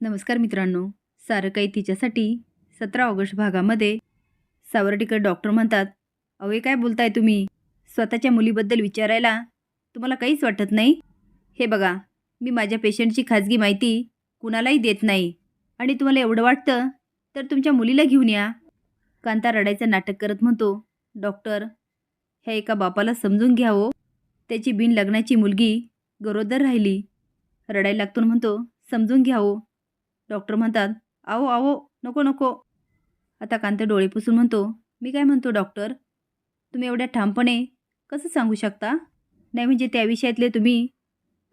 नमस्कार मित्रांनो. सारं काही तिच्यासाठी सतरा ऑगस्ट भागामध्ये सावर्डीकर डॉक्टर म्हणतात अवे काय बोलताय तुम्ही? स्वतःच्या मुलीबद्दल विचारायला तुम्हाला काहीच वाटत नाही? हे बघा मी माझ्या पेशंटची खाजगी माहिती कुणालाही देत नाही आणि तुम्हाला एवढं वाटतं तर तुमच्या मुलीला घेऊन या. कांता रडायचं नाटक करत म्हणतो डॉक्टर ह्या एका बापाला समजून घ्यावं हो. त्याची बिन लग्नाची मुलगी गरोदर राहिली. रडायला लागतो म्हणतो समजून घ्यावं हो. डॉक्टर म्हणतात आहो आहो नको नको. आता कांत डोळे पुसून म्हणतो मी काय म्हणतो डॉक्टर? तुम्ही एवढ्या ठामपणे कसं सांगू शकता? नाही म्हणजे त्या विषयातले तुम्ही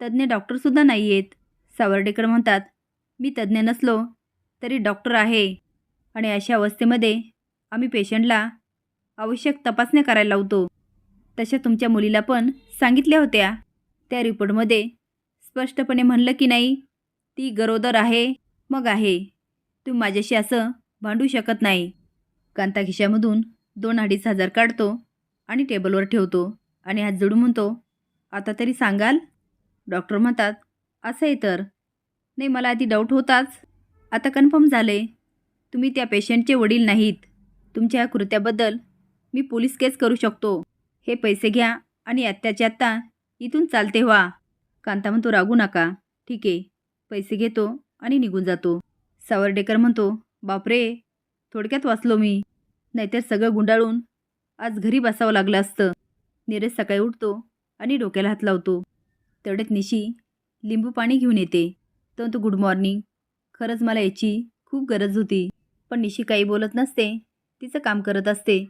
तज्ज्ञ डॉक्टरसुद्धा नाही आहेत. सावर्डेकर म्हणतात मी तज्ज्ञ नसलो तरी डॉक्टर आहे. आणि अशा अवस्थेमध्ये आम्ही पेशंटला आवश्यक तपासण्या करायला लावतो. तशा तुमच्या मुलीला पण सांगितल्या होत्या. त्या रिपोर्टमध्ये स्पष्टपणे म्हणलं की नाही ती गरोदर आहे. मग आहे. तुम्ही माझ्याशी असं भांडू शकत नाही. कांता खिशामधून दोन अडीच हजार काढतो आणि टेबलवर ठेवतो आणि हात जोडून म्हणतो आता तरी सांगाल? डॉक्टर म्हणतात असं आहे तर. नाही मला आधी डाऊट होताच. आता कन्फर्म झाले तुम्ही त्या पेशंटचे वडील नाहीत. तुमच्या या कृत्याबद्दल मी पोलीस केस करू शकतो. हे पैसे घ्या आणि आत्ताच्या आत्ता इथून चालते व्हा. कांता म्हणतो रागू नका. ठीक आहे. पैसे घेतो. आणि निघून जातो. सावर्डेकर म्हणतो बापरे थोडक्यात वाचलो मी. नाहीतर सगळं गुंडाळून आज घरी बसावं लागलं असतं. नीरज सकाळी उठतो आणि डोक्याला हात लावतो. तेवढ्यात निशी लिंबू पाणी घेऊन येते. तो गुड मॉर्निंग. खरंच मला याची खूप गरज होती. पण निशी काही बोलत नसते. तिचं काम करत असते.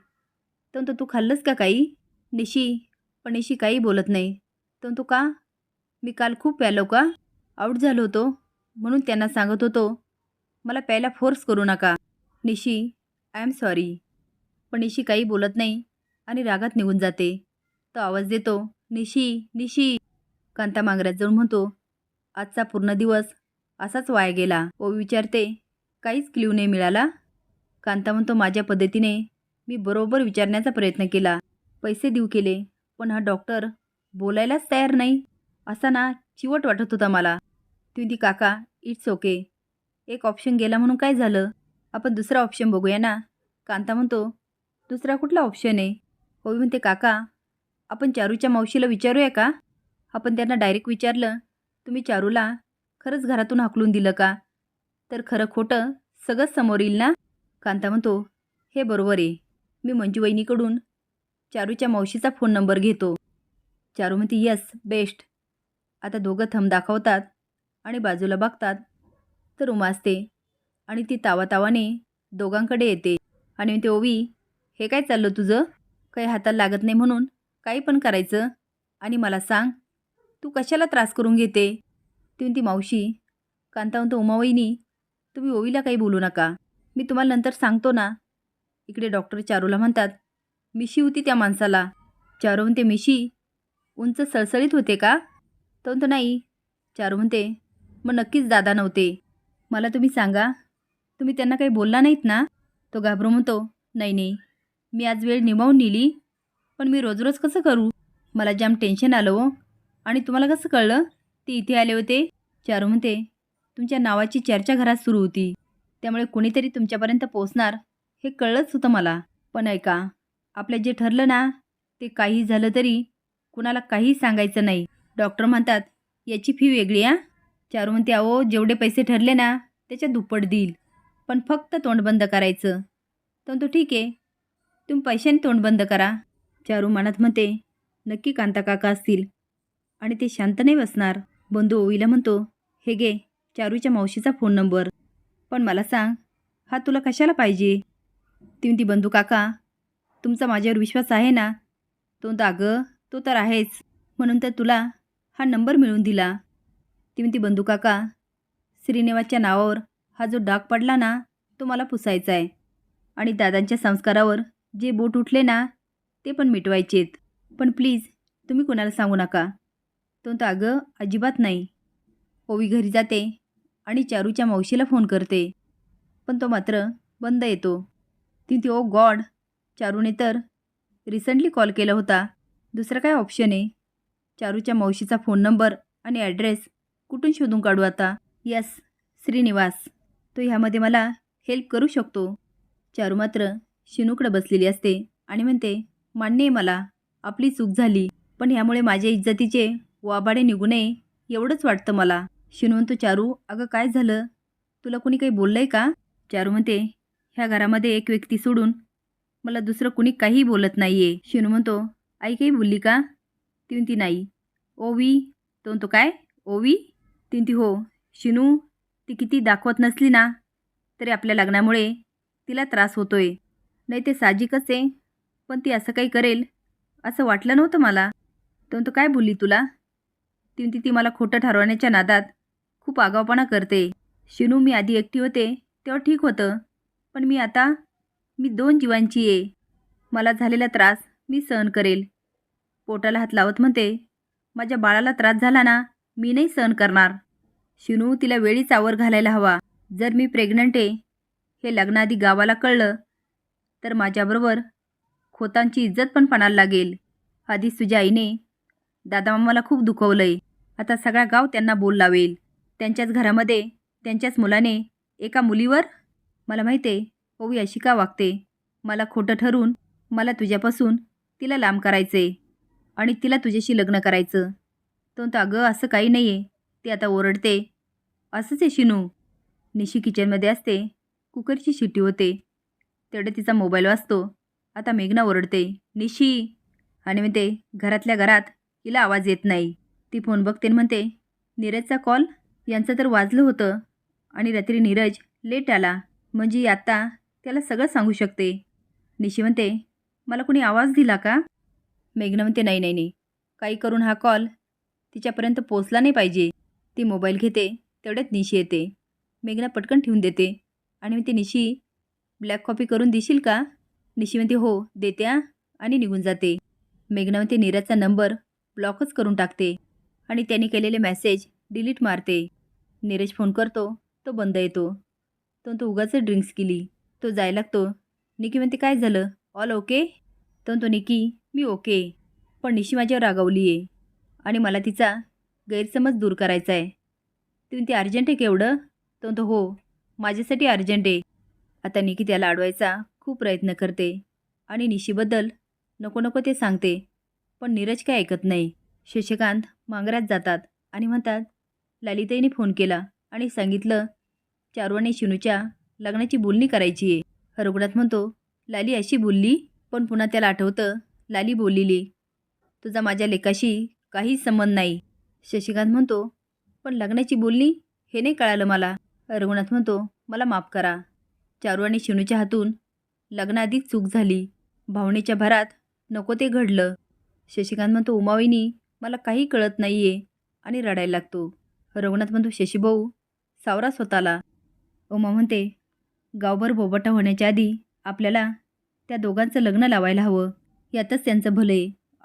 तंतु तू खाल्लंस का काही? निशी पण निशी काही बोलत नाही. तो का? मी काल खूप प्यालो का? आऊट झालो होतो. म्हणून त्यांना सांगत होतो मला प्यायला फोर्स करू नका. निशी आय एम सॉरी पण निशी काही बोलत नाही आणि रागात निघून जाते. तो आवाज देतो निशी निशी. कांता मांगऱ्यात जाऊन म्हणतो आजचा पूर्ण दिवस असाच वाया गेला. ओ विचारते काहीच क्ल्यू नाही मिळाला? कांता म्हणतो माझ्या पद्धतीने मी बरोबर विचारण्याचा प्रयत्न केला. पैसे देऊ केले पण हा डॉक्टर बोलायलाच तयार नाही. असा ना चिवट वाटत होता मला. ती ती काका इट्स ओके. एक ऑप्शन गेला म्हणून काय झालं? आपण दुसरा ऑप्शन बघूया ना. कांता म्हणतो दुसरा कुठला ऑप्शन आहे? होई म्हणते काका आपण चारूच्या मावशीला विचारूया का? आपण त्यांना डायरेक्ट विचारलं तुम्ही चारूला खरंच घरातून हाकलून दिलं का? तर खरं खोटं सगळंच समोर येईल ना? कांता म्हणतो हे बरोबर आहे. मी मंजू वहिनीकडून चारूच्या मावशीचा फोन नंबर घेतो. चारू म्हणते यस बेस्ट. आता दोघं थंब दाखवतात. आणि बाजूला बघतात तर उमासते आणि ती तावातावाने दोघांकडे येते. आणि ते ओवी हे काय चाललं तुझं? काही हाताला लागत नाही म्हणून काही पण करायचं? आणि मला सांग तू कशाला त्रास करून घेते? ती म्हणती मावशी कांतावंत उमावईनी तुम्ही ओवीला काही बोलू नका. मी तुम्हाला नंतर सांगतो ना. इकडे डॉक्टर चारूला म्हणतात मिशी होती त्या माणसाला. चारू म्हणते मिशी उंच सळसळीत होते का? तो म्हणतो नाही. चारू म्हणते मग नक्कीच दादा नव्हते. मला तुम्ही सांगा. तुम्ही त्यांना काही बोलला नाहीत ना? तो घाबरू म्हणतो नाही नाही. मी आज वेळ निभावून नेली. पण मी रोज रोज कसं करू? मला जाम टेन्शन आलं हो. आणि तुम्हाला कसं कळलं? ते इथे आले होते. चारू म्हणते तुमच्या नावाची चर्चा घरात सुरू होती. त्यामुळे कुणीतरी तुमच्यापर्यंत पोचणार हे कळलंच होतं मला. पण ऐका आपलं जे ठरलं ना ते काही झालं तरी कुणाला काही सांगायचं नाही. डॉक्टर म्हणतात याची फी वेगळी आ चारू म्हणते अहो जेवढे पैसे ठरले ना त्याच्या दुप्पट देईल. पण फक्त तोंड बंद करायचं. तर तो ठीक आहे. तुम्ही पैशाने तोंड बंद करा. चारू मनात म्हणते नक्की कांता काका असतील. आणि ते शांत नाही बसणार. बंधू ओवीला म्हणतो हे गे चारूच्या मावशीचा फोन नंबर. पण मला सांग हा तुला कशाला पाहिजे? ती म्हणती बंधू काका तुमचा माझ्यावर विश्वास आहे ना? तो म्हणतो अगं तो तर आहेच. म्हणून तर तुला हा नंबर मिळवून दिला. ती म्हणती बंधू काका श्रीनिवासच्या नावावर हा जो डाग पडला ना तो मला पुसायचा आहे आणि दादांच्या संस्कारावर जे बोट उठले ना ते पण मिटवायचेत. पण प्लीज तुम्ही कोणाला सांगू नका. तो तर अगं अजिबात नाही. ओवी घरी जाते आणि चारूच्या मावशीला फोन करते. पण तो मात्र बंद येतो. ती ती ओ गॉड चारूने तर रिसेंटली कॉल केला होता. दुसरा काय ऑप्शन आहे? चारूच्या मावशीचा फोन नंबर आणि ॲड्रेस कुठून शोधून काढू आता? यस श्रीनिवास. तो ह्यामध्ये मला हेल्प करू शकतो. चारू मात्र शिनूकडं बसलेली असते आणि म्हणते मान्य आहे मला आपली चूक झाली पण ह्यामुळे माझ्या इज्जतीचे वाबाडे निघू नये एवढंच वाटतं मला. शिनू म्हणतो चारू अगं काय झालं? तुला कोणी काही बोललं आहे का? चारू म्हणते ह्या घरामध्ये एक व्यक्ती सोडून मला दुसरं कुणी काहीही बोलत नाही आहे शिनू म्हणतो आई काही बोलली का? ती म्हणती नाही. ओवी? तो म्हणतो काय? ओवी? ती हो शिनू ती किती दाखवत नसली ना तरी आपल्या लग्नामुळे तिला त्रास होतोय. नाही ते साहजिकच आहे पण ती असं काही करेल असं वाटलं नव्हतं मला. तो काय बोलली तुला? ती ती मला खोटं ठरवण्याच्या नादात खूप आगावपणा करते. शिनू मी आधी एकटी होते तेव्हा ठीक होतं पण मी आता मी दोन जीवांची आहे. मला झालेला त्रास मी सहन करेल. पोटाला हात लावत म्हणते माझ्या बाळाला त्रास झाला ना मी नाही सहन करणार. शिनू तिला वेळीच आवर घालायला हवा. जर मी प्रेग्नंट आहे हे लग्नाआधी गावाला कळलं तर माझ्याबरोबर खोतांची इज्जत पण पणाला लागेल. आधी तुझ्या आईने दादामामाला खूप दुखवलंय. आता सगळा गाव त्यांना बोल लावेल. त्यांच्याच घरामध्ये त्यांच्याच मुलाने एका मुलीवर? मला माहिती आहे ओवी अशी का वागते. मला खोटं ठरून मला तुझ्यापासून तिला लांब करायचं आहे आणि तिला तुझ्याशी लग्न करायचं. तो म्हणतो अगं असं काही नाही आहे ती आता ओरडते. असंच आहे शिनू. निशी किचनमध्ये असते. कुकरची शिट्टी होते. तेवढे तिचा मोबाईल वाचतो. आता मेघना ओरडते. निशी. आणि म्हणते घरातल्या घरात हिला आवाज येत नाही. ती फोन बघते म्हणते नीरजचा कॉल यांचं तर वाजलं होतं आणि रात्री नीरज लेट आला. म्हणजे आत्ता त्याला सगळं सांगू शकते. निशी म्हणते मला कोणी आवाज दिला का? मेघना म्हणते नाही नाही नाही. काही करून हा कॉल तिच्यापर्यंत पोचला नाही पाहिजे. ती मोबाईल घेते तेवढ्यात निशी येते. मेघना पटकन ठेवून देते. आणि मी ती निशी ब्लॅक कॉपी करून देशील का? निशी म्हणते हो देते आणि निघून जाते. मेघना म्हणते नीरजचा नंबर ब्लॉकच करून टाकते. आणि त्याने केलेले मेसेज डिलीट मारते. नीरज फोन करतो तो बंद येतो. तो तो उगाच ड्रिंक्स केली. तो जायला लागतो. निकी म्हणते काय झालं? All okay? तो तो निकी मी ओके. पण निशी माझ्यावर रागावली आहे आणि मला तिचा गैरसमज दूर करायचा आहे. ती म्हणते अर्जंट आहे केवढं तो तो हो माझ्यासाठी अर्जंट आहे. आता निकी त्याला अडवायचा खूप प्रयत्न करते आणि निशीबद्दल नको नको ते सांगते पण नीरज काय ऐकत नाही. शशिकांत मांगरात जातात आणि म्हणतात ललिताईने फोन केला आणि सांगितलं चारू शिनूच्या लग्नाची बोलणी करायची आहे. रघुनाथ म्हणतो लाली अशी बोलली पण पुन्हा त्याला आठवतं लाली बोललेली. तुझा माझ्या लेकाशी काहीच संबंध नाही. शशिकांत म्हणतो पण लग्नाची बोलणी? हे नाही कळालं मला. रघुनाथ म्हणतो मला माफ करा. चारू आणि शिनूच्या हातून लग्नाआधीच चूक झाली. भावनेच्या भरात नको ते घडलं. शशिकांत म्हणतो उमाविनी मला काही कळत नाही आहे आणि रडायला लागतो. रघुनाथ म्हणतो शशीभाऊ सावरा स्वतःला. उमा म्हणते गावभर बोबटा होण्याच्या आधी आपल्याला त्या दोघांचं लग्न लावायला हवं. यातच त्यांचं भलं आहे.